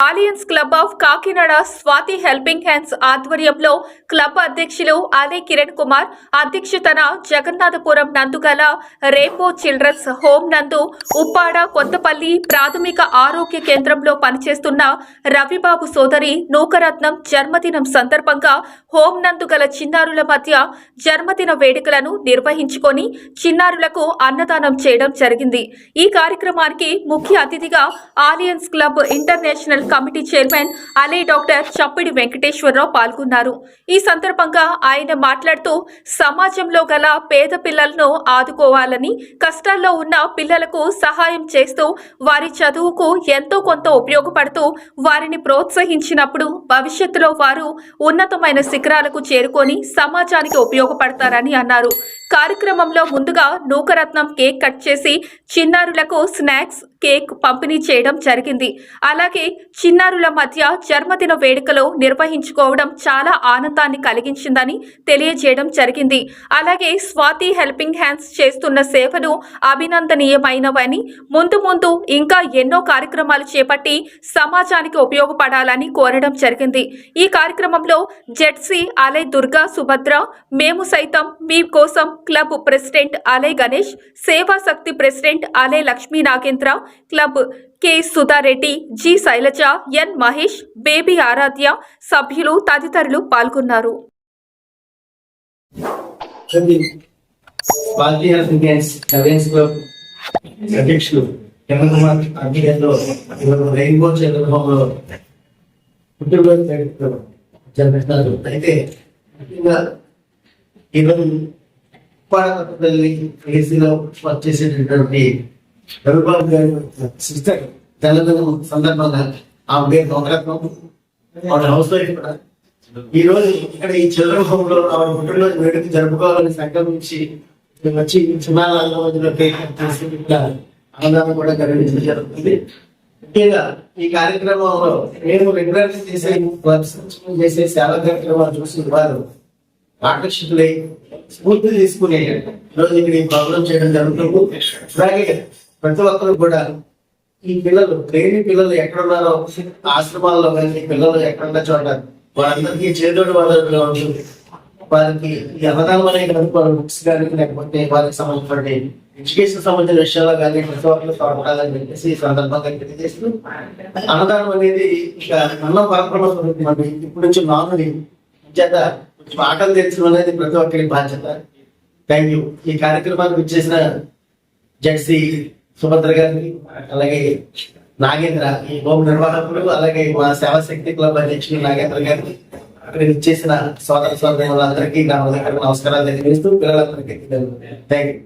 Alliance club of Kakinada Swathi helping hands ఆధ్వర్యంలో club అధ్యక్షులు అలే కిరణ్ కుమార్ అధ్యక్షతన జగన్నాథపురం నందుగల రేపో చిల్డ్రన్స్ హోమ్ నందు ఉప్పాడ కొత్తపల్లి ప్రాథమిక ఆరోగ్య కేంద్రంలో పనిచేస్తున్న రవిబాబు సోదరి నూకరత్నం జన్మదినం సందర్భంగా హోం నందు గల చిన్నారుల మధ్య జన్మదిన వేడుకలను నిర్వహించుకొని చిన్నారులకు అన్నదానం చేయడం జరిగింది. ఈ కార్యక్రమానికి ముఖ్య అతిథిగా Alliance club international committee chairman Ali doctor Chappidi Venkateswararao పాల్గొన్నారు. ఈ సందర్భంగా ఆయన మాట్లాడుతూ సమాజంలో గల పేద పిల్లలను ఆదుకోవాలని కష్టాల్లో ఉన్న పిల్లలకు సహాయం చేస్తూ వారి చదువుకు ఎంతో కొంత ఉపయోగపడుతూ వారిని ప్రోత్సహించినప్పుడు భవిష్యత్తులో వారు ఉన్నతమైన శిఖరాలకు చేరుకొని సమాజానికి ఉపయోగపడతారని అన్నారు. కార్యక్రమంలో ముందుగా నూకరత్నం కేక్ కట్ చేసి చిన్నారులకు స్నాక్స్ కేక్ పంపిణీ చేయడం జరిగింది. అలాగే చిన్నారుల మధ్య జన్మదిన వేడుకలు నిర్వహించుకోవడం చాలా ఆనందాన్ని కలిగించిందని తెలియజేయడం జరిగింది. అలాగే స్వాతి హెల్పింగ్ హ్యాండ్స్ చేస్తున్న సేవలు అభినందనీయమైనవని ముందు ముందు ఇంకా ఎన్నో కార్యక్రమాలు చేపట్టి సమాజానికి ఉపయోగపడాలని కోరడం జరిగింది. ఈ కార్యక్రమంలో జెడ్సీ అలై దుర్గా సుభద్ర మేము సైతం మీ కోసం క్లబ్ ప్రెసిడెంట్ అలే గణేష్ సేవాశక్తి ప్రెసిడెంట్ అలే Lakshmi Nagendra club K Sudhareddy G Shailaja N Mahesh Baby Aaradhya సభ్యులు తదితరులు పాల్గొన్నారు. రెయిన్బో జరిపిస్తారు అయితే ముఖ్యంగా ఈరోజు ఉప్పాడపల్లి ఏసీలో వర్క్ చేసేటటువంటి రవిబాబు సిస్టర్ సందర్భంగా ఆ పేరు నవరత్నం హౌస్ వైఫ్ కూడా. ఈ రోజు ఇక్కడ ఈ చిల్డ్రన్ ఆవిడ వేడుక జరుపుకోవాలని సంకల్పించి వచ్చి చిన్నాల రోజులో కట్ చేసి కూడా కలిగించడం జరుగుతుంది. ముఖ్యంగా ఈ కార్యక్రమంలో మేము రెగ్యులర్ చేసే చేసే సేవా కార్యక్రమాలు చూసి వారు ఆకర్షితులై స్ఫూర్తి తీసుకుని రోజు ఇక్కడ ఈ ప్రోగ్రామ్ చేయడం జరుగుతుంది అలాగే ప్రతి ఒక్కరు కూడా ఈ పిల్లలు లేని పిల్లలు ఎక్కడున్నారో ఆశ్రమాల్లో కానీ పిల్లలు ఎక్కడున్న చోట వారందరికీ చేదోడు వాదోడుగా ఉంటుంది వారికి ఈ అన్నదానం అనేది అనుకోవాలి బుక్స్ కానీ లేకపోతే వారికి సంబంధించిన ఎడ్యుకేషన్ సంబంధించిన విషయాల్లో కానీ ప్రతి ఒక్కరు తోడాలని చెప్పేసి ఈ సందర్భంగా తెలియజేస్తూ అన్నదానం అనేది ఇక అన్నం పరక్రమ ఇప్పటి ఇప్పుడు నుంచి నానుడి చేత పాఠం తెచ్చడం అనేది ప్రతి ఒక్కరి బాధ్యత. థ్యాంక్ యూ ఈ కార్యక్రమానికి వచ్చేసిన జడ్సి సుభద్ర గారిని అలాగే నాగేంద్ర ఈ హోమ్ నిర్వాహకులు అలాగే మా సేవాశక్తి క్లబ్ అధ్యక్షులు నాగేంద్ర గారిని అక్కడ ఇచ్చేసిన సోదర సోదరులందరికీ నా హృదయపూర్వక నమస్కారాలు తెలియజేస్తూ పిల్లలందరికీ. థ్యాంక్ యూ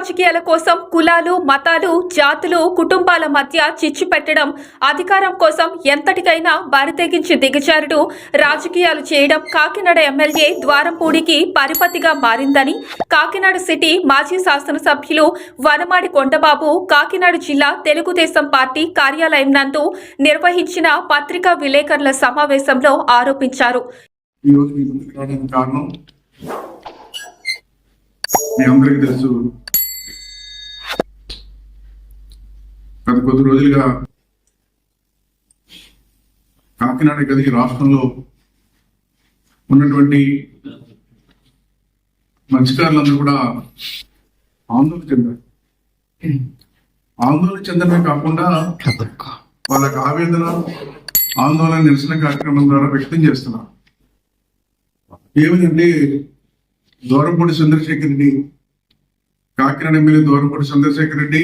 రాజకీయాల కోసం కులాలు మతాలు జాతులు కుటుంబాల మధ్య చిచ్చు పెట్టడం అధికారం కోసం ఎంతటికైనా బరితెగించి దిగజారుడు. రాజకీయాలు చేయడం కాకినాడ ఎమ్మెల్యే ద్వారంపూడికి పరిపతిగా మారిందని కాకినాడ సిటీ మాజీ శాసనసభ్యులు వనమాడి కొండబాబు కాకినాడ జిల్లా తెలుగుదేశం పార్టీ కార్యాలయం నందు నిర్వహించిన పత్రికా విలేకరుల సమావేశంలో ఆరోపించారు. మీ మీ అందరికీ తెలుసు. గత కొద్ది రోజులుగా కాకినాడ కలిగి రాష్ట్రంలో ఉన్నటువంటి మత్స్యకారులందరూ కూడా ఆందోళన చెందారు. ఆందోళన చెందడమే కాకుండా వాళ్ళకి ఆవేదన ఆందోళన నిరసన కార్యక్రమం ద్వారా వ్యక్తం చేస్తున్నారు. ఏమిటంటే దూరంపూడి చంద్రశేఖర్ రెడ్డి కాకినాడ ఎమ్మెల్యే దూరంపూడి చంద్రశేఖర్ రెడ్డి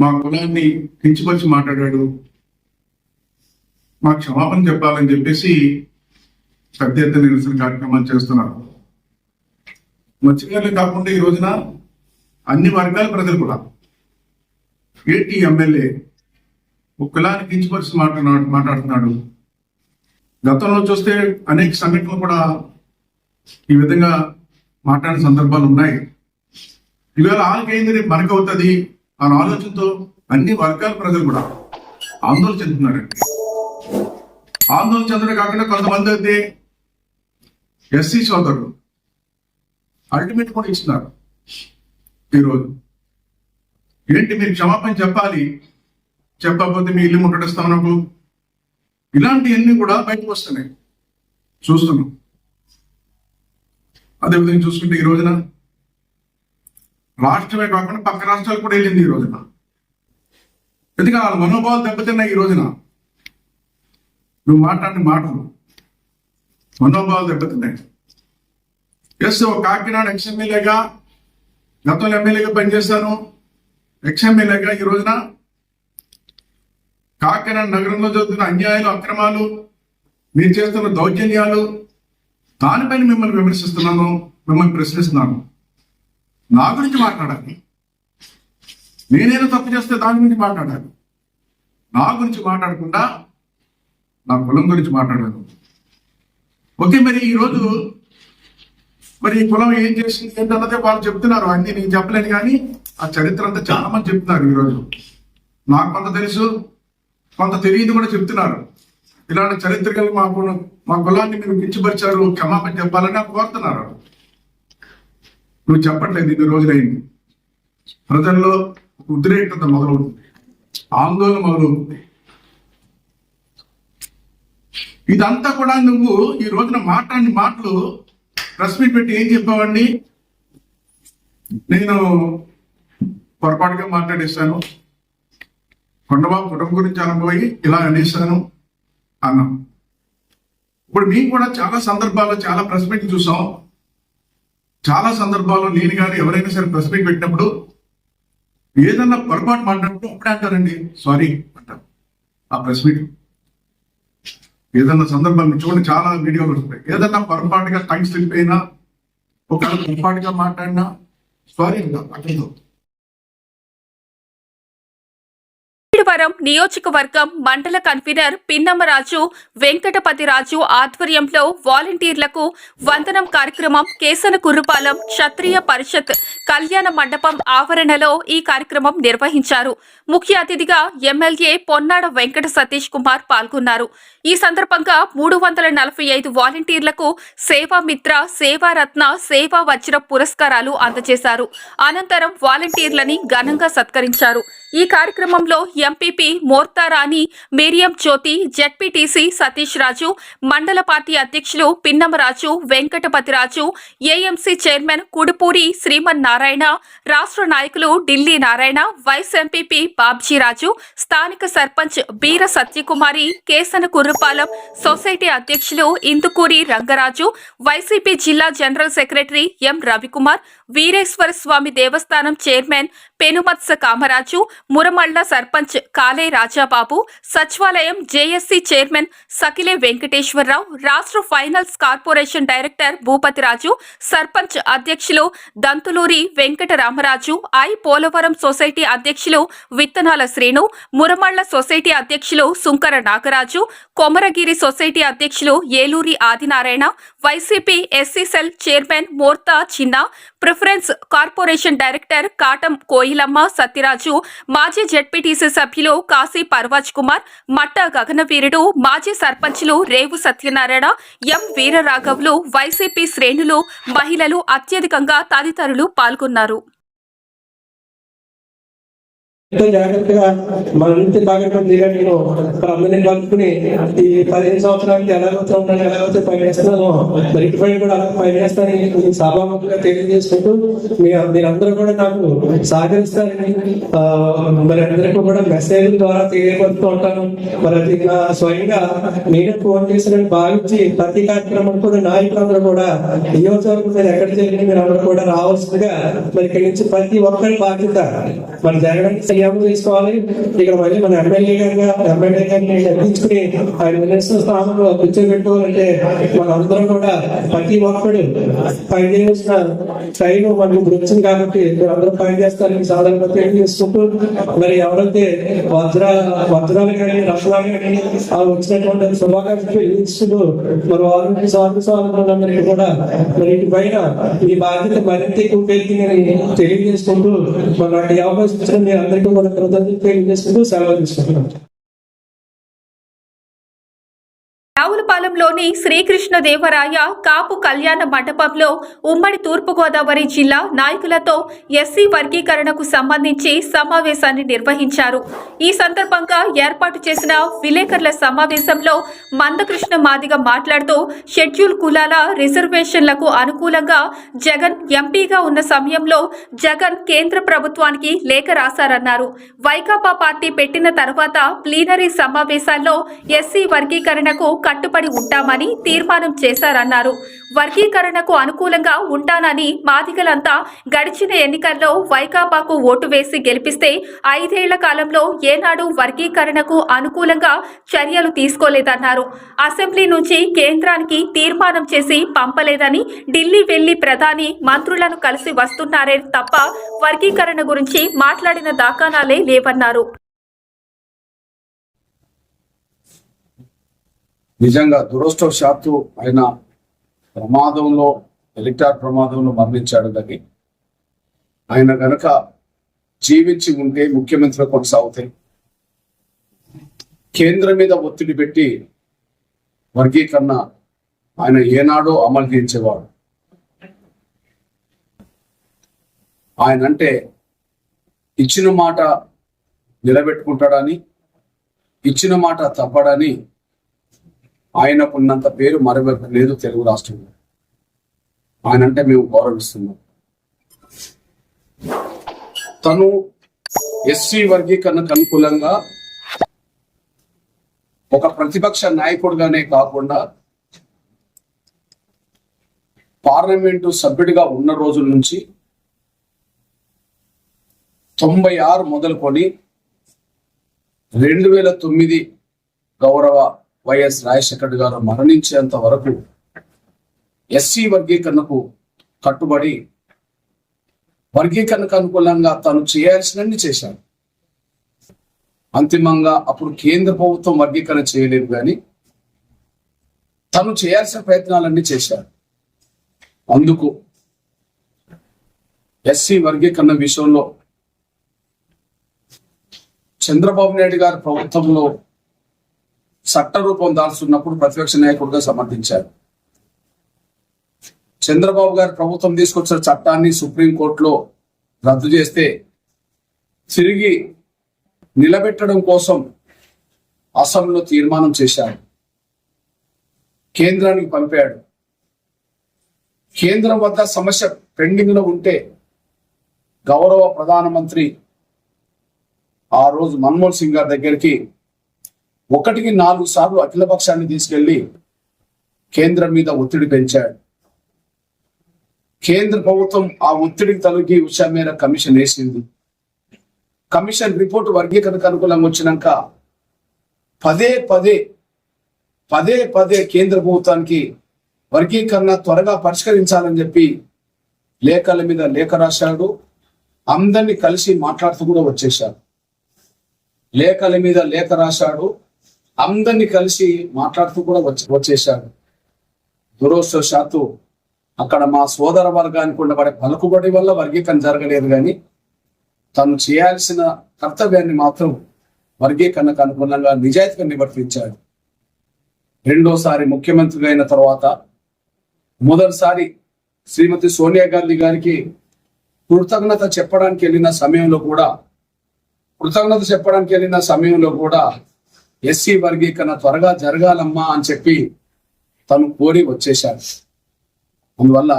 మా కులాన్ని కించిపరిచి మాట్లాడాడు. మా క్షమాపణ చెప్పాలని చెప్పేసి పెద్ద ఎత్తున నిరసన కార్యక్రమాలు చేస్తున్నారు. మత్స్యకారులు కాకుండా ఈ రోజున అన్ని వర్గాల ప్రజలు కూడా ఏటి ఎమ్మెల్యే ఒక కులాన్ని కించిపరిచి మాట్లాడు మాట్లాడుతున్నాడు. గతంలో చూస్తే అనేక సంఘటనలు కూడా ఈ విధంగా మాట్లాడిన సందర్భాలు ఉన్నాయి. ఇవాళ ఆళ్ళకేంది రేపు మనకు అవుతుంది. అనే ఆలోచనతో అన్ని వర్గాల ప్రజలు కూడా ఆందోళన చెందుతున్నారండి. ఆందోళన చెందడం కాకుండా కొంతమంది అయితే ఎస్సీ సోదరులు అల్టిమేట్ కూడా ఇస్తున్నారు ఈరోజు. ఏంటి మీరు క్షమాపణ చెప్పాలి? చెప్పకపోతే మీ ఇల్లు ముట్టడిస్తాం నాకు ఇలాంటివన్నీ కూడా బయటకు వస్తున్నాయి. చూస్తున్నాం. అదేవిధంగా చూసుకుంటే ఈ రోజున రాష్ట్రమే కాకుండా పక్క రాష్ట్రాలు కూడా వెళ్ళింది ఈ రోజున. ఎందుకంటే వాళ్ళ మనోభావాలు దెబ్బతిన్నాయి ఈ రోజున. నువ్వు మాట్లాడిన మాటలు మనోభావాలు దెబ్బతిన్నాయి. ఎస్ కాకినాడ ఎక్స్ఎమ్మెల్యేగా గతంలో ఎమ్మెల్యేగా పనిచేశాను. ఎక్స్ఎమ్మెల్యేగా ఈ రోజున కాకినాడ నగరంలో జరుగుతున్న అన్యాయాలు అక్రమాలు మీరు చేస్తున్న దౌర్జన్యాలు దానిపైన మిమ్మల్ని విమర్శిస్తున్నాను మిమ్మల్ని ప్రశ్నిస్తున్నాను. నా గురించి మాట్లాడాలి. నేనేదో తప్పు చేస్తే దాని గురించి మాట్లాడాలి. నా గురించి మాట్లాడకుండా నా కులం గురించి మాట్లాడాను ఓకే మరి ఈరోజు మరి ఈ కులం ఏం చేసింది ఏంటన్నదే వాళ్ళు చెప్తున్నారు. అన్ని నేను చెప్పలేను కానీ ఆ చరిత్ర అంతా చాలా మంది చెప్తున్నారు ఈరోజు నాకు కొంత తెలుసు కొంత తెలియదు కూడా చెప్తున్నారు. ఇలాంటి చరిత్ర కలిగి మా మా కులాన్ని మీరు కించపరిచారు క్షమాపణ చెప్పాలని నాకు కోరుతున్నారు. నువ్వు చెప్పట్లేదు ఇన్ని రోజులైంది. ప్రజల్లో ఉద్రేకత మొదలవుతుంది. ఆందోళన మొదలవుతుంది. ఇదంతా కూడా నువ్వు ఈ రోజున మాట్లాడిన మాటలు ప్రెస్ మీట్ పెట్టి ఏం చెప్పావండి నేను పొరపాటుగా మాట్లాడేశాను. కొండబాబు కుటుంబం గురించి అనుభవి ఇలా అనేసాను అన్నాం. ఇప్పుడు మేము కూడా చాలా సందర్భాల్లో చాలా ప్రెస్ మీట్లు చూసాం. చాలా సందర్భాల్లో నేను కానీ ఎవరైనా సరే ప్రెస్ మీట్ పెట్టినప్పుడు ఏదన్నా పొరపాటు మాట్లాడినప్పుడు అప్పుడే అంటారండి. సారీ అంటారు. ఆ ప్రెస్ మీట్ ఏదన్నా సందర్భాలు చూడండి చాలా వీడియోలు వస్తాయి. ఏదన్నా పొరపాటుగా టైం స్లిప్ అయినా ఒక పొరపాటుగా మాట్లాడినా సారీ అంటారు. అట్లా వరం నియోజకవర్గం మండల కన్వీనర్ పిన్నమ్మరాజు వెంకటపతిరాజు ఆధ్వర్యంలో వాలంటీర్లకు వందనం కార్యక్రమం కేసనకుర్రుపాలెం క్షత్రియ పరిషత్ కళ్యాణ మండపం ఆవరణలో ఈ కార్యక్రమం నిర్వహించారు. ముఖ్య అతిథిగా ఎమ్మెల్యే పొన్నాడ వెంకట సతీష్ కుమార్ పాల్గొన్నారు. ఈ సందర్భంగా మూడు వందల నలభై ఐదు వాలంటీర్లకు సేవామిత్ర సేవారత్న సేవా వజ్ర పురస్కారాలు అందజేశారు. అనంతరం వాలంటీర్లని ఘనంగా సత్కరించారు. ఈ కార్యక్రమంలో ఎంపీపీ మోర్తారాణి మేరియం జ్యోతి జెడ్పీటీసీ సతీష్ రాజు మండల పార్టీ అధ్యక్షులు పిన్నమరాజు వెంకటపతిరాజు ఏఎంసీ చైర్మన్ కుడుపూరి శ్రీమన్ నారాయణ రాష్ట్ర నాయకులు ఢిల్లీ నారాయణ వైస్ ఎంపీపీ బాబ్జీరాజు స్థానిక సర్పంచ్ బీర సత్యకుమారి కేసన కుర్రుపాలెం సొసైటీ అధ్యక్షులు ఇందుకూరి రంగరాజు వైసీపీ జిల్లా general secretary M Ravikumar Veereswara Swamy Devasthanam chairman Penumatsa Kamaraju Muramalla sarpanch Kale Rajababu సచివాలయం జేఎస్సీ చైర్మన్ సకిలే వెంకటేశ్వరరావు రాష్ట్ర finance corporation director Bhupathiraju sarpanch అధ్యక్షులు దంతులూరి వెంకట రామరాజు ఐ పోలవరం సొసైటీ అధ్యక్షులు విత్తనాల శ్రీను మురమళ్ళ సొసైటీ అధ్యక్షులు సుంకర నాగరాజు కొమరగిరి సొసైటీ అధ్యక్షులు Eluri Adinarayana YCP SC cell chairman Morta చిన్న preference corporation director Katam కోయిలమ్మ సత్యరాజు మాజీ ZPTC సభ్యులు కాశీ పర్వాజ్ కుమార్ మట్ట గగనవీరుడు మాజీ సర్పంచ్లు రేవు సత్యనారాయణ ఎం వీరరాఘవులు వైసీపీ శ్రేణులు మహిళలు అత్యధికంగా తదితరులు పాల్గొన్నారు. ఎంతో జాగ్రత్తగా మన నుంచి తాగటం దిగా నేను మరి అందరినీ కలుపుకుని ఈ పదిహేను సంవత్సరాలకి ఎలాగైతే ఉన్నాను ఎలా పని చేస్తున్నానో మరి ఇటుపై కూడా అలా పని చేస్తానని ఈ సభాముఖంగా తెలియజేసుకుంటూ మీ మీరందరూ కూడా నాకు సహకరిస్తారని ఆ, మరి అందరికీ కూడా మెసేజ్ ద్వారా తెలియపరుస్తూ ఉంటాను. మరి అది నా స్వయంగా నేను ఫోన్ చేసినట్టు భావించి ప్రతి కార్యక్రమం కూడా నాయకులందరూ కూడా నియోజకవర్గం మీరు ఎక్కడ జరిగింది మీరు అందరూ కూడా రావాల్సిందిగా మరి ఇక్కడి నుంచి ప్రతి ఒక్కరి బాధ్యత మన జరగడానికి సీఎం తీసుకోవాలి. ఇక్కడ మళ్ళీ మన ఎమ్మెల్యే గారిగా ఎమ్మెల్యే గారిని తగ్గించుకుని ఆయన మినిస్టర్ స్థానంలో కూర్చోబెట్టుకోవాలంటే మన అందరం కూడా ప్రతి ఒక్కడు పనిచేసిన ట్రైన్ మనకు ఇప్పుడు వచ్చింది కాబట్టి మీరు అందరూ పనిచేస్తారని సాధారణ తెలియజేసుకుంటూ మరి ఎవరైతే వజ్ర వజ్రాలు కానీ రత్నాలు కానీ ఆ వచ్చినటువంటి శుభాకాంక్షలు ఇస్తూ మరి వారికి స్వామి స్వామి కూడా మరి ఇటు పైన ఈ బాధ్యత మరింత ఎక్కువ పెరిగిందని తెలియజేసుకుంటూ మరి యాభై ఆలోచించడం అవకాశం మీ అందరికీ కూడా కృతజ్ఞత తెలియజేసుకుంటూ సెలవు తీసుకుంటున్నాను రావులపాలెంలోని శ్రీకృష్ణదేవరాయ కాపు కళ్యాణ మండపంలో ఉమ్మడి తూర్పుగోదావరి జిల్లా నాయకులతో ఎస్సీ వర్గీకరణకు సంబంధించి సమావేశాన్ని నిర్వహించారు. ఈ సందర్భంగా ఏర్పాటు చేసిన విలేకరుల సమావేశంలో మందకృష్ణ మాదిగ మాట్లాడుతూ షెడ్యూల్ కులాల రిజర్వేషన్లకు అనుకూలంగా జగన్ ఎంపీగా ఉన్న సమయంలో జగన్ కేంద్ర ప్రభుత్వానికి లేఖ రాశారన్నారు. వైకాపా పార్టీ పెట్టిన తర్వాత ప్లీనరీ సమావేశాల్లో ఎస్సీ వర్గీకరణకు కట్టుబడి ఉంటామని తీర్మానం చేశారన్నారు. వర్గీకరణకు అనుకూలంగా ఉంటానని మాదిగలంతా గడిచిన ఎన్నికల్లో వైకాపాకు ఓటు వేసి గెలిపిస్తే ఐదేళ్ళ కాలంలో ఏనాడు వర్గీకరణకు అనుకూలంగా చర్యలు తీసుకోలేదన్నారు. అసెంబ్లీ నుంచి కేంద్రానికి తీర్మానం చేసి పంపలేదని ఢిల్లీ వెళ్ళి ప్రధాని మంత్రులను కలిసి వస్తున్నారే తప్ప వర్గీకరణ గురించి మాట్లాడిన దాఖలాలే లేవన్నారు. నిజంగా దురదృష్టవశాత్తు ఆయన ప్రమాదంలో హెలికాప్టర్ ప్రమాదంలో మరణించాడు కానీ ఆయన కనుక జీవించి ఉంటే ముఖ్యమంత్రి కొనసాగుతాయి. కేంద్రం మీద ఒత్తిడి పెట్టి వర్గీకరణ ఆయన ఏనాడో అమలు చేయించేవాడు. ఆయన అంటే ఇచ్చిన మాట నిలబెట్టుకుంటాడని ఇచ్చిన మాట తప్పడని ఆయనకున్నంత పేరు మరొకరికి లేదు తెలుగు రాష్ట్రంలో. ఆయన అంటే మేము గౌరవిస్తున్నాం. తను ఎస్సీ వర్గీకరణకు అనుకూలంగా ఒక ప్రతిపక్ష నాయకుడిగానే కాకుండా పార్లమెంటు సభ్యుడిగా ఉన్న రోజుల నుంచి తొంభై ఆరు మొదలుకొని రెండు వేల తొమ్మిది గౌరవ వైఎస్ రాజశేఖర్ గారు మరణించేంత వరకు ఎస్సీ వర్గీకరణకు కట్టుబడి వర్గీకరణకు అనుకూలంగా తను చేయాల్సినన్ని చేశాడు. అంతిమంగా అప్పుడు కేంద్ర ప్రభుత్వం వర్గీకరణ చేయలేదు కానీ తను చేయాల్సిన ప్రయత్నాలన్నీ చేశాడు. అందుకు ఎస్సీ వర్గీకరణ విషయంలో చంద్రబాబు నాయుడు గారి ప్రభుత్వంలో చట్ట రూపం దాల్చున్నప్పుడు ప్రతిపక్ష నాయకుడిగా సమర్థించారు. చంద్రబాబు గారి ప్రభుత్వం తీసుకొచ్చిన చట్టాన్ని సుప్రీంకోర్టులో రద్దు చేస్తే తిరిగి నిలబెట్టడం కోసం అసెంబ్లీలో తీర్మానం చేశారు. కేంద్రానికి పంపాడు. కేంద్రం వద్ద సమస్య పెండింగ్లో ఉంటే గౌరవ ప్రధానమంత్రి ఆ రోజు మన్మోహన్ సింగ్ గారి దగ్గరికి ఒకటికి నాలుగు సార్లు అఖిలపక్షాన్ని తీసుకెళ్ళి కేంద్రం మీద ఒత్తిడి పెంచాడు. కేంద్ర ప్రభుత్వం ఆ ఒత్తిడికి తలకి విషయం మీద కమిషన్ వేసింది. కమిషన్ రిపోర్ట్ వర్గీకరణకు అనుకూలంగా వచ్చినాక పదే పదే పదే పదే కేంద్ర ప్రభుత్వానికి వర్గీకరణ త్వరగా పరిష్కరించాలని చెప్పి లేఖల మీద లేఖ రాశాడు. అందరినీ కలిసి మాట్లాడుతూ కూడా వచ్చేశాడు. లేఖల మీద లేఖ రాశాడు. అందరినీ కలిసి మాట్లాడుతూ కూడా వచ్చి వచ్చేశాడు దురోస్తశాత్తు అక్కడ మా సోదర వర్గానికి ఉండబడే పలుకుబడి వల్ల వర్గీకరణ జరగలేదు కానీ తను చేయాల్సిన కర్తవ్యాన్ని మాత్రం వర్గీకరణకు అనుగుణంగా నిజాయితీగా నివర్తించాడు రెండోసారి ముఖ్యమంత్రి అయిన తర్వాత మొదటిసారి శ్రీమతి సోనియా గాంధీ గారికి కృతజ్ఞత చెప్పడానికి వెళ్ళిన సమయంలో కూడా కృతజ్ఞత చెప్పడానికి వెళ్ళిన సమయంలో కూడా ఎస్సీ వర్గీకరణ త్వరగా జరగాలమ్మా అని చెప్పి తను కోరి వచ్చేశాడు. అందువల్ల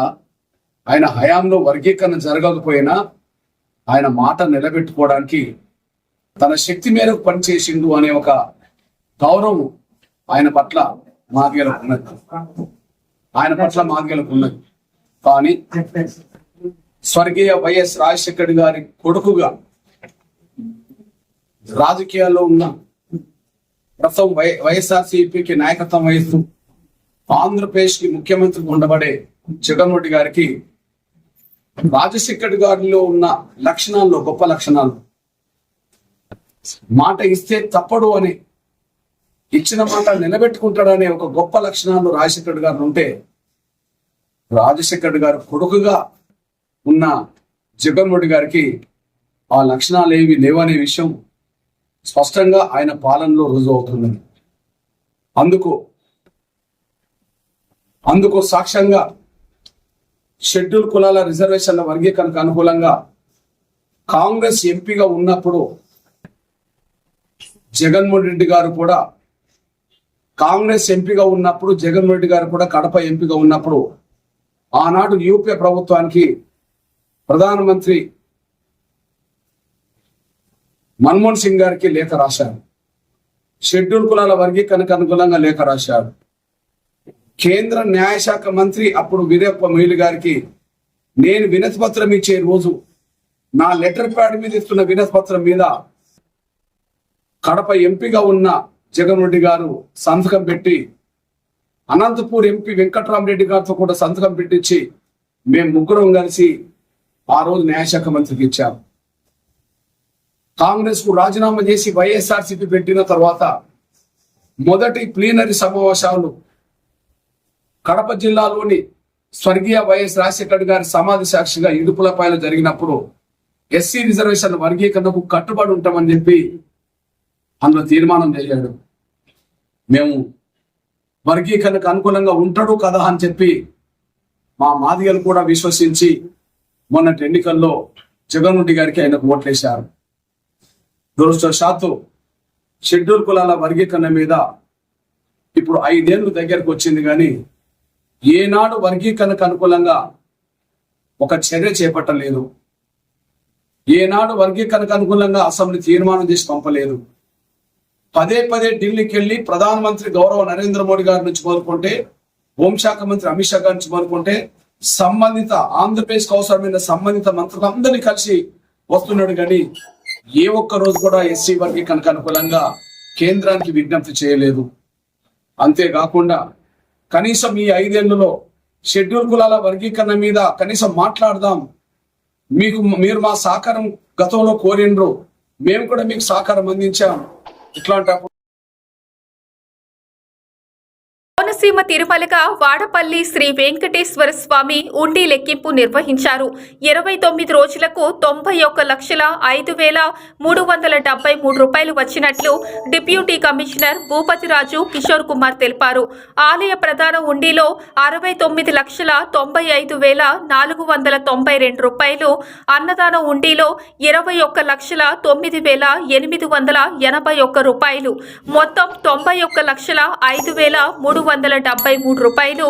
ఆయన హయాంలో వర్గీకరణ జరగకపోయినా ఆయన మాట నిలబెట్టుకోవడానికి తన శక్తి మేరకు పనిచేసిండు అనే ఒక గౌరవం ఆయన పట్ల మాగేలకు ఉన్నది. ఆయన పట్ల మాగేలకు ఉన్నది. కానీ స్వర్గీయ వైఎస్ రాజశేఖర్ గారి కొడుకుగా రాజకీయాల్లో ఉన్న ప్రస్తుతం వై వైఎస్ఆర్సీపీకి నాయకత్వం వహిస్తూ ఆంధ్రప్రదేశ్కి ముఖ్యమంత్రి ఉండబడే జగన్మోహన్ రెడ్డి గారికి రాజశేఖర్ గారిలో ఉన్న లక్షణాల్లో గొప్ప లక్షణాలు. మాట ఇస్తే తప్పడు అని ఇచ్చిన మాట నిలబెట్టుకుంటాడనే ఒక గొప్ప లక్షణాలు రాజశేఖర్ గారు ఉంటే రాజశేఖర్ గారు కొడుకుగా ఉన్న జగన్మోహన్ రెడ్డి గారికి ఆ లక్షణాలు ఏవి లేవనే విషయం స్పష్టంగా ఆయన పాలనలో రుజువు అవుతుంది అందుకు అందుకు సాక్ష్యంగా షెడ్యూల్ కులాల రిజర్వేషన్ల వర్గీకరణకు అనుకూలంగా కాంగ్రెస్ ఎంపీగా ఉన్నప్పుడు జగన్మోహన్ రెడ్డి గారు కూడా కాంగ్రెస్ ఎంపీగా ఉన్నప్పుడు జగన్మోహన్ రెడ్డి గారు కూడా కడప ఎంపీగా ఉన్నప్పుడు ఆనాడు యూపీ ప్రభుత్వానికి ప్రధానమంత్రి మన్మోహన్ సింగ్ గారికి లేఖ రాశారు. షెడ్యూల్ కులాల వర్గీకరణకు అనుకూలంగా లేఖ రాశారు. కేంద్ర న్యాయశాఖ మంత్రి అప్పుడు వీరప్ప మొయిలి గారికి నేను వినతి పత్రం ఇచ్చే రోజు నా లెటర్ ప్యాడ్ మీద ఇస్తున్న వినతి పత్రం మీద కడప ఎంపీగా ఉన్న జగన్ రెడ్డి గారు సంతకం పెట్టి అనంతపూర్ ఎంపీ వెంకట్రామరెడ్డి గారితో కూడా సంతకం పెట్టించి మేము ముగ్గురం కలిసి ఆ రోజు న్యాయశాఖ మంత్రికి ఇచ్చాము కాంగ్రెస్కు రాజీనామా చేసి వైఎస్ఆర్సీపీ పెట్టిన తర్వాత మొదటి ప్లీనరీ సమావేశాలు కడప జిల్లాలోని స్వర్గీయ వైఎస్ రాజశేఖర్ గారి సమాధి సాక్షిగా ఇడుపులపాయలు జరిగినప్పుడు ఎస్సీ రిజర్వేషన్ వర్గీకరణకు కట్టుబడి ఉంటామని చెప్పి అందులో తీర్మానం జరిగాడు మేము వర్గీకరణకు అనుకూలంగా ఉంటాడు కదా అని చెప్పి మా మాదిగలు కూడా విశ్వసించి మొన్నటి ఎన్నికల్లో జగన్ రెడ్డి గారికి ఆయనకు ఓట్లేశారు. దురదృష్టవశాత్తు షెడ్యూల్ కులాల వర్గీకరణ మీద ఇప్పుడు ఐదేళ్ళు దగ్గరకు వచ్చింది కానీ ఏనాడు వర్గీకరణకు అనుకూలంగా ఒక చర్య చేపట్టలేదు. ఏనాడు వర్గీకరణకు అనుకూలంగా అసెంబ్లీ తీర్మానం చేసి పంపలేదు. పదే పదే ఢిల్లీకి వెళ్ళి ప్రధానమంత్రి గౌరవ నరేంద్ర మోడీ గారి నుంచి కోరుకుంటే హోంశాఖ మంత్రి అమిత్ షా గారి నుంచి కోరుకుంటే సంబంధిత ఆంధ్రప్రదేశ్కు అవసరమైన సంబంధిత మంత్రులందరినీ కలిసి వస్తున్నాడు కానీ ఏ ఒక్క రోజు కూడా ఎస్సీ వర్గీకరణకు అనుకూలంగా కేంద్రానికి విజ్ఞప్తి చేయలేదు. అంతేకాకుండా కనీసం ఈ ఐదేళ్ళలో షెడ్యూల్ కులాల వర్గీకరణ మీద కనీసం మాట్లాడదాం. మీకు మీరు మా సహకారం గతంలో కోరిండ్రు. మేము కూడా మీకు సహకారం అందించాం. ఇట్లాంటప్పుడు కోనసీమ తిరుమలగా వాడపల్లి శ్రీ వెంకటేశ్వర స్వామి ఉండి లెక్కింపు నిర్వహించారు. ఇరవై తొమ్మిది రోజులకు తొంభై ఒక్క లక్షల ఐదు వేల మూడు వందల డెబ్బై మూడు రూపాయలు వచ్చినట్లు డిప్యూటీ కమిషనర్ భూపతిరాజు కిషోర్ కుమార్ తెలిపారు. ఆలయ ప్రధాన ఉండిలో అరవై తొమ్మిది లక్షల తొంభై ఐదు వేల నాలుగు వందల తొంభై రెండు రూపాయలు అన్నదాన ఉండిలో ఇరవై ఒక్క లక్షల తొమ్మిది వేల ఎనిమిది వందల ఎనభై ఒక్క రూపాయలు మొత్తం తొంభై ఒక్క లక్షల ఐదు వేల మూడు వందల డెబ్బై మూడు రూపాయలు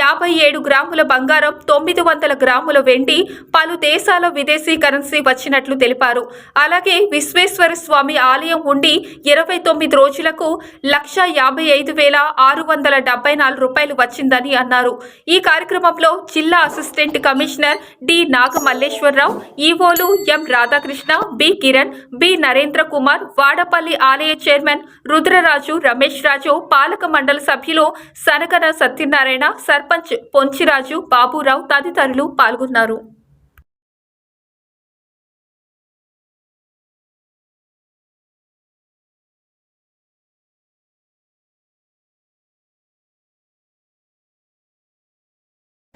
యాభై ఏడు గ్రాముల బంగారం తొమ్మిది వందల గ్రాముల వెండి పలు దేశాల విదేశీ కరెన్సీ వచ్చినట్లు తెలిపారు. అలాగే విశ్వేశ్వర స్వామి ఆలయం ఉండి ఇరవై తొమ్మిది రోజులకు లక్ష యాభై ఐదు వేల ఆరు వందల డెబ్బై నాలుగు రూపాయలు వచ్చిందని అన్నారు. ఈ కార్యక్రమంలో జిల్లా assistant commissioner D Nagamalleswararao ఈవోలు M Radhakrishna B Kiran B Narendra Kumar Vadapalli ఆలయ చైర్మన్ రుద్రరాజు రమేష్ రాజు పాలక మండలి సభ్యులు సనకన సత్యనారాయణ సర్పంచ్ పొంచిరాజు బాబురావు తదితరులు పాల్గొన్నారు.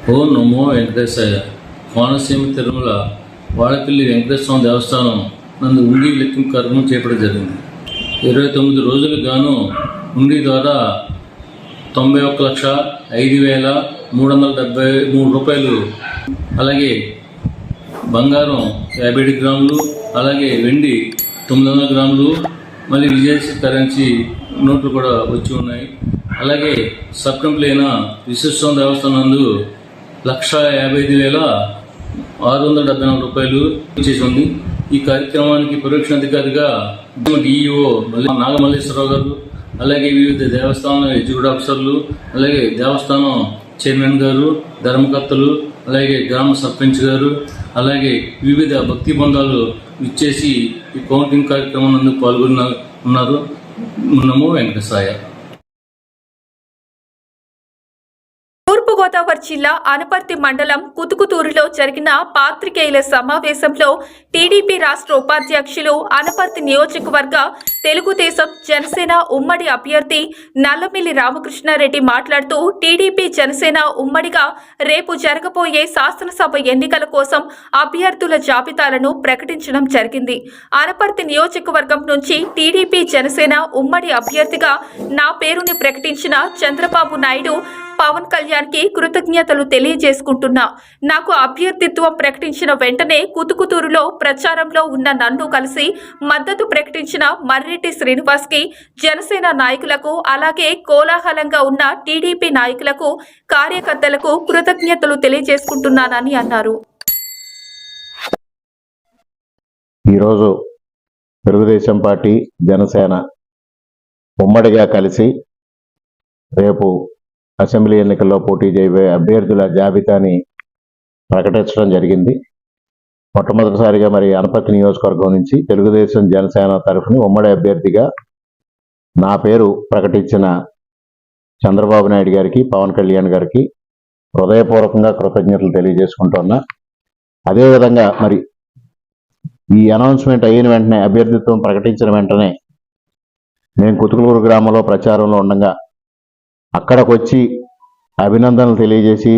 ఓ నమో వెంకటేశయ్య. కోనసీమ తిరుమల వాడపల్లి వెంకటేశ్వర దేవస్థానం నందు ఉండి లెక్కింపు కార్యక్రమం చేపట్టడం జరిగింది. ఇరవై తొమ్మిది రోజులు గాను ఉండి ద్వారా తొంభై ఒక్క లక్ష ఐదు వేల మూడు వందల డెబ్బై మూడు రూపాయలు. అలాగే బంగారం యాభై ఏడు గ్రాములు అలాగే వెండి తొమ్మిది వందల గ్రాములు మళ్ళీ విదేశీ కరెన్సీ నోట్లు కూడా వచ్చి ఉన్నాయి. అలాగే సబ్ కంపెనీ అయిన దేవస్థానం నందు లక్ష యాభై ఐదు వేల ఆరు వందల డెబ్బై నాలుగు రూపాయలు చేసి ఉంది. ఈ కార్యక్రమానికి పరోక్ష అధికారిగా డిఈఓ నాగమల్లేశ్వరరావు గారు అలాగే వివిధ దేవస్థానం ఎగ్జిక్యూటివ్ ఆఫీసర్లు అలాగే దేవస్థానం చైర్మన్ గారు ధర్మకర్తలు అలాగే గ్రామ సర్పంచ్ గారు అలాగే వివిధ భక్తి బృందాలు ఇచ్చేసి ఈ కౌంటింగ్ కార్యక్రమం నందు పాల్గొన్న ఉన్నారు. నమో వెంకటసాయ తూర్పుగోదావరి జిల్లా అనపర్తి మండలం కుతుకుతూరులో జరిగిన పాత్రికేయుల సమావేశంలో టీడీపీ రాష్ట్ర ఉపాధ్యక్షులు అనపర్తి నియోజకవర్గ తెలుగుదేశం జనసేన ఉమ్మడి అభ్యర్థి నల్లమిల్లి రామకృష్ణారెడ్డి మాట్లాడుతూ టీడీపీ జనసేన ఉమ్మడిగా రేపు జరగబోయే శాసనసభ ఎన్నికల కోసం అభ్యర్థుల జాబితాలను ప్రకటించడం జరిగింది. అనపర్తి నియోజకవర్గం నుంచి టీడీపీ జనసేన ఉమ్మడి అభ్యర్థిగా నా పేరుని ప్రకటించిన చంద్రబాబు నాయుడు పవన్ కళ్యాణ్కి కృతజ్ఞతలు తెలియజేసుకుంటున్నా. నాకు అభ్యర్థిత్వం ప్రకటించిన వెంటనే కుతుకుతూరులో ప్రచారంలో ఉన్న నన్ను కలిసి మద్దతు ప్రకటించిన మర్రెడ్డి శ్రీనివాస్కి జనసేన నాయకులకు అలాగే కోలాహలంగా ఉన్న టీడీపీ నాయకులకు కార్యకర్తలకు కృతజ్ఞతలు తెలియజేసుకుంటున్నానని అన్నారు. ఈరోజు తెలుగుదేశం పార్టీ జనసేన ఉమ్మడిగా కలిసి రేపు అసెంబ్లీ ఎన్నికల్లో పోటీ చేయబోయే అభ్యర్థుల జాబితాని ప్రకటించడం జరిగింది. మొట్టమొదటిసారిగా మరి అనపతి నియోజకవర్గం నుంచి తెలుగుదేశం జనసేన తరఫున ఉమ్మడి అభ్యర్థిగా నా పేరు ప్రకటించిన చంద్రబాబు నాయుడు గారికి పవన్ కళ్యాణ్ గారికి హృదయపూర్వకంగా కృతజ్ఞతలు తెలియజేసుకుంటున్నా. అదేవిధంగా మరి ఈ అనౌన్స్మెంట్ అయిన వెంటనే అభ్యర్థిత్వం ప్రకటించిన వెంటనే నేను కుతుకులూరు గ్రామంలో ప్రచారంలో ఉండగా అక్కడికి వచ్చి అభినందనలు తెలియజేసి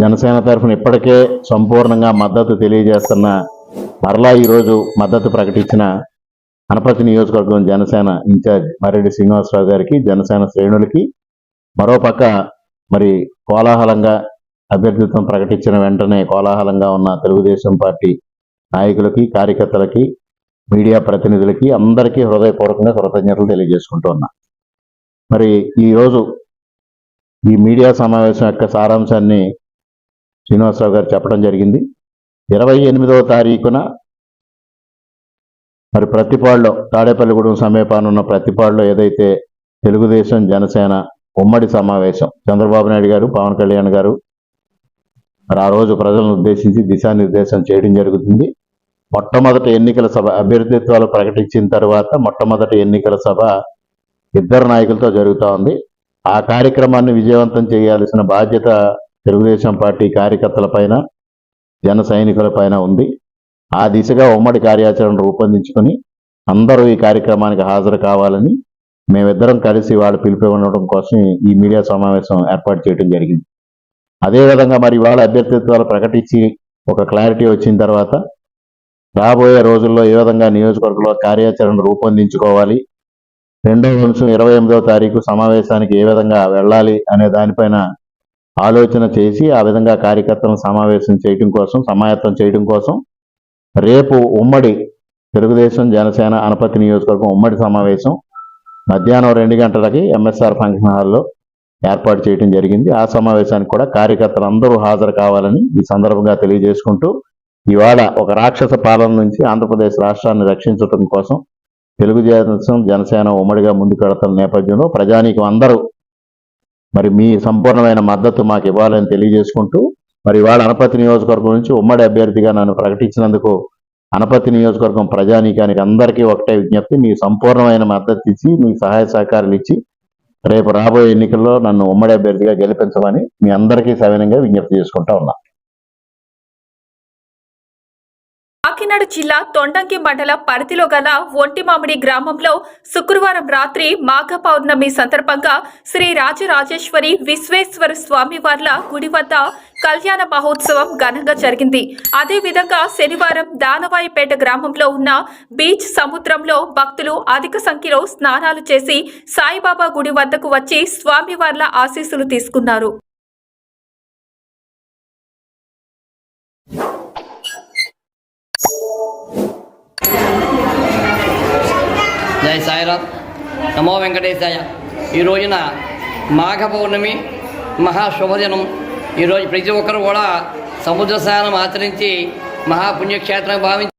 జనసేన తరఫున ఇప్పటికే సంపూర్ణంగా మద్దతు తెలియజేస్తున్న మరలా ఈరోజు మద్దతు ప్రకటించిన అనపతి నియోజకవర్గం జనసేన ఇన్ఛార్జ్ మరెడ్డి శ్రీనివాసరావు గారికి జనసేన శ్రేణులకి మరోపక్క మరి కోలాహలంగా అభ్యర్థిత్వం ప్రకటించిన వెంటనే కోలాహలంగా ఉన్న తెలుగుదేశం పార్టీ నాయకులకి కార్యకర్తలకి మీడియా ప్రతినిధులకి అందరికీ హృదయపూర్వకంగా కృతజ్ఞతలు తెలియజేసుకుంటూ ఉన్నా. మరి ఈరోజు ఈ మీడియా సమావేశం యొక్క సారాంశాన్ని శ్రీనివాసరావు గారు చెప్పడం జరిగింది. ఇరవై ఎనిమిదవ తారీఖున మరి ప్రతిపాడులో తాడేపల్లిగూడెం సమీపానున్న ప్రతిపాడులో ఏదైతే తెలుగుదేశం జనసేన ఉమ్మడి సమావేశం చంద్రబాబు నాయుడు గారు పవన్ కళ్యాణ్ గారు మరి ఆ రోజు ప్రజలను ఉద్దేశించి దిశానిర్దేశం చేయడం జరుగుతుంది. మొట్టమొదటి ఎన్నికల సభ అభ్యర్థిత్వాలు ప్రకటించిన తర్వాత మొట్టమొదటి ఎన్నికల సభ ఇద్దరు నాయకులతో జరుగుతూ ఉంది. ఆ కార్యక్రమాన్ని విజయవంతం చేయాల్సిన బాధ్యత తెలుగుదేశం పార్టీ కార్యకర్తల పైన జన సైనికుల పైన ఉంది. ఆ దిశగా ఉమ్మడి కార్యాచరణ రూపొందించుకొని అందరూ ఈ కార్యక్రమానికి హాజరు కావాలని మేమిద్దరం కలిసి వాళ్ళు పిలిపి ఉండడం కోసం ఈ మీడియా సమావేశం ఏర్పాటు చేయడం జరిగింది. అదేవిధంగా మరి వాళ్ళ అభ్యర్థిత్వాలు ప్రకటించి ఒక క్లారిటీ వచ్చిన తర్వాత రాబోయే రోజుల్లో ఏ విధంగా నియోజకవర్గంలో కార్యాచరణ రూపొందించుకోవాలి రెండవ అంశం ఇరవై ఎనిమిదవ తారీఖు సమావేశానికి ఏ విధంగా వెళ్ళాలి అనే దానిపైన ఆలోచన చేసి ఆ విధంగా కార్యకర్తలను సమావేశం చేయడం కోసం సమాయత్తం చేయడం కోసం రేపు ఉమ్మడి తెలుగుదేశం జనసేన అనపతి నియోజకవర్గం ఉమ్మడి సమావేశం మధ్యాహ్నం రెండు గంటలకి ఎంఎస్ఆర్ ఫంక్షన్ హాల్లో ఏర్పాటు చేయడం జరిగింది. ఆ సమావేశానికి కూడా కార్యకర్తలు అందరూ హాజరు కావాలని ఈ సందర్భంగా తెలియజేసుకుంటూ ఇవాళ ఒక రాక్షస పాలన నుంచి ఆంధ్రప్రదేశ్ రాష్ట్రాన్ని రక్షించడం కోసం తెలుగుదేశం జనసేన ఉమ్మడిగా ముందుకెడుతున్న నేపథ్యంలో ప్రజానీకం అందరూ మరి మీ సంపూర్ణమైన మద్దతు మాకు ఇవ్వాలని తెలియజేసుకుంటూ మరి ఇవాళ అనపతి నియోజకవర్గం నుంచి ఉమ్మడి అభ్యర్థిగా నన్ను ప్రకటించినందుకు అనపతి నియోజకవర్గం ప్రజానీకానికి అందరికీ ఒకటే విజ్ఞప్తి. మీ సంపూర్ణమైన మద్దతు ఇచ్చి మీ సహాయ సహకారాలు ఇచ్చి రేపు రాబోయే ఎన్నికల్లో నన్ను ఉమ్మడి అభ్యర్థిగా గెలిపించమని మీ అందరికీ సవినంగా విజ్ఞప్తి చేసుకుంటా ఉన్నా. కాకినాడ జిల్లా తొండంకి మండల పరిధిలో గల ఒంటిమామిడి గ్రామంలో శుక్రవారం రాత్రి మాఘ పౌర్ణమి సందర్భంగా శ్రీ రాజరాజేశ్వరి విశ్వేశ్వర స్వామి వార్ల గుడి వద్ద కళ్యాణ మహోత్సవం ఘనంగా జరిగింది. అదేవిధంగా శనివారం దానవాయిపేట గ్రామంలో ఉన్న బీచ్ సముద్రంలో భక్తులు అధిక సంఖ్యలో స్నానాలు చేసి సాయిబాబా గుడి వద్దకు వచ్చి స్వామివార్ల ఆశీస్సులు తీసుకున్నారు. జై సాయిరామ్. నమో వెంకటేశాయ. ఈ రోజున మాఘ పౌర్ణమి మహా శుభదినం ఈరోజు ప్రతి ఒక్కరు కూడా సముద్ర స్నానం ఆచరించి మహాపుణ్యక్షేత్రం భావించి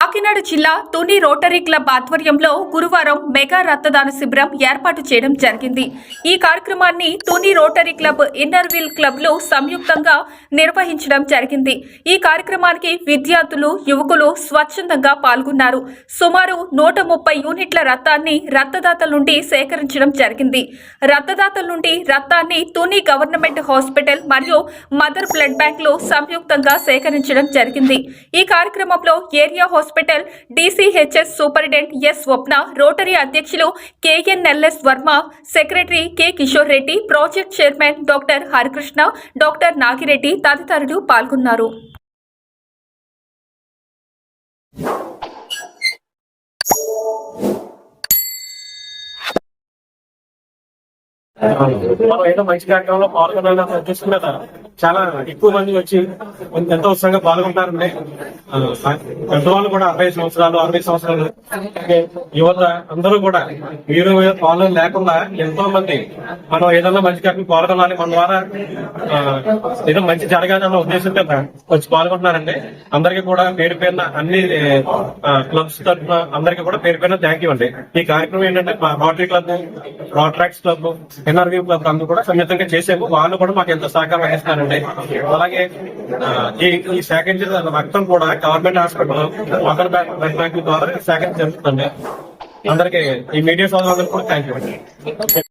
కాకినాడ జిల్లా తుని రోటరీ క్లబ్ ఆధ్వర్యంలో గురువారం మెగా రక్తదాన శిబిరం ఏర్పాటు చేయడం జరిగింది. ఈ కార్యక్రమాన్ని Tuni rotary club inner wheel క్లబ్లు సంయుక్తంగా నిర్వహించడం జరిగింది. ఈ కార్యక్రమానికి విద్యార్థులు యువకులు స్వచ్ఛందంగా పాల్గొన్నారు. సుమారు నూట ముప్పై యూనిట్ల రక్తాన్ని రక్తదాతల నుండి సేకరించడం జరిగింది. రక్తదాతల నుండి రక్తాన్ని తుని గవర్నమెంట్ హాస్పిటల్ మరియు మదర్ బ్లడ్ బ్యాంకులు సంయుక్తంగా సేకరించడం జరిగింది. ఈ కార్యక్రమంలో area hospital DCHS superintendent S Swapna rotary అధ్యక్షులు KNLS Varma secretary K Kishore Reddy project chairman doctor Harikrishna doctor Nagireddy తదితరులు పాల్గొన్నారు. మంచి కార్యక్రమంలో పాల్గొనాలని ఉద్దేశం చాలా ఎక్కువ మంది వచ్చి ఎంతో ఉత్సాహంగా పాల్గొంటారండి పెద్దవాళ్ళు కూడా అరవై సంవత్సరాలు అరవై సంవత్సరాలు. యువత అందరూ కూడా వీరు పాలన లేకుండా ఎంతో మంది మనం ఏదైనా మంచి కార్యక్రమం పాల్గొనాలి మన ద్వారా ఆ, ఏదో మంచి జరగాలి అన్న ఉద్దేశం వచ్చి పాల్గొంటున్నారండి అందరికీ కూడా పేరు పేరున అన్ని క్లబ్స్ తరఫున అందరికీ కూడా పేరు పేరున థ్యాంక్ యూ అండి. ఈ కార్యక్రమం ఏంటంటే rotary club rotaracts club NRV club అందరూ కూడా సంయుక్తంగా చేసాము వాళ్ళు కూడా మాకు ఎంతో సహకారం ఉంటాయి. అలాగే ఈ సేకరించిన రక్తం కూడా government hospital mother blood bank ద్వారా సేకరణ జరుగుతుంది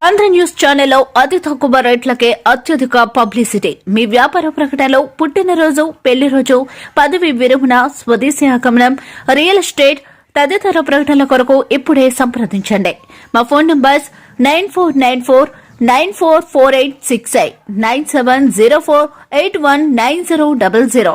ఆంధ్ర న్యూస్ ఛానల్లో అతి తక్కువ రేట్లకే అత్యధిక పబ్లిసిటీ. మీ వ్యాపార ప్రకటనలో పుట్టినరోజు పెళ్ళి రోజు పదవి విరమణ స్వదేశీ ఆగమనం రియల్ ఎస్టేట్ తదితర ప్రకటనల కొరకు ఇప్పుడే సంప్రదించండి. మా phone numbers nine four nine four nine four four eight six eight nine seven zero four eight one nine zero double zero